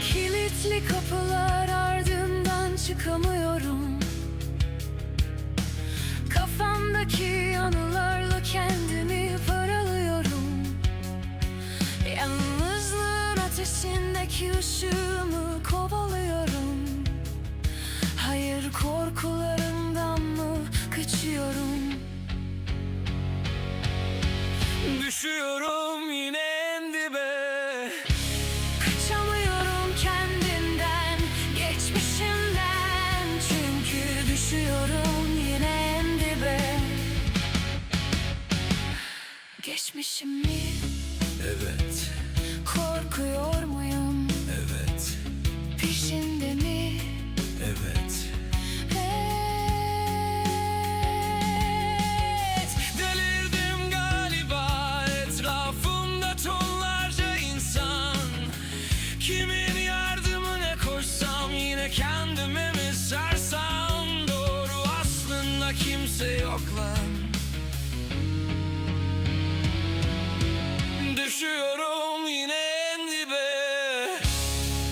Kilitli kapılar ardından çıkamıyor Düşüyorum yine en dibe. Kaçamıyorum kendimden, geçmişimden. Çünkü düşüyorum yine en dibe. Geçmişim kimse yok lan. Düşüyorum yine en dibe.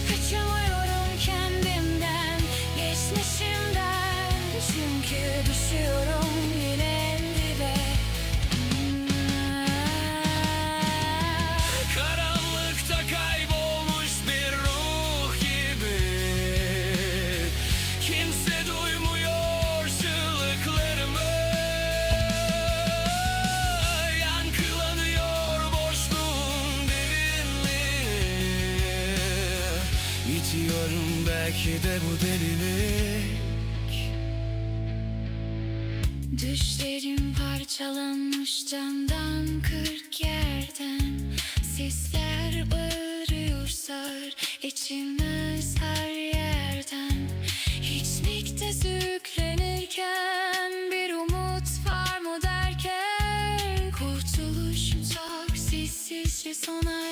Kaçamıyorum kendimden, geçmişimden. Çünkü düşüyorum Bitiyorum belki de bu delilik. Düşlerim parçalanmış camdan kırk yerden. Sesler bağırıyor sar içilmez her yerden. Hiçlikte sürüklenirken bir umut var mı derken? Kurtuluş çok sessizce sona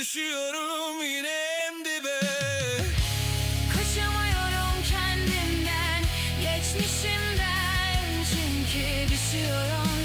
düşüyorum yine en dibe. Kaçamıyorum kendimden, geçmişimden. Çünkü düşüyorum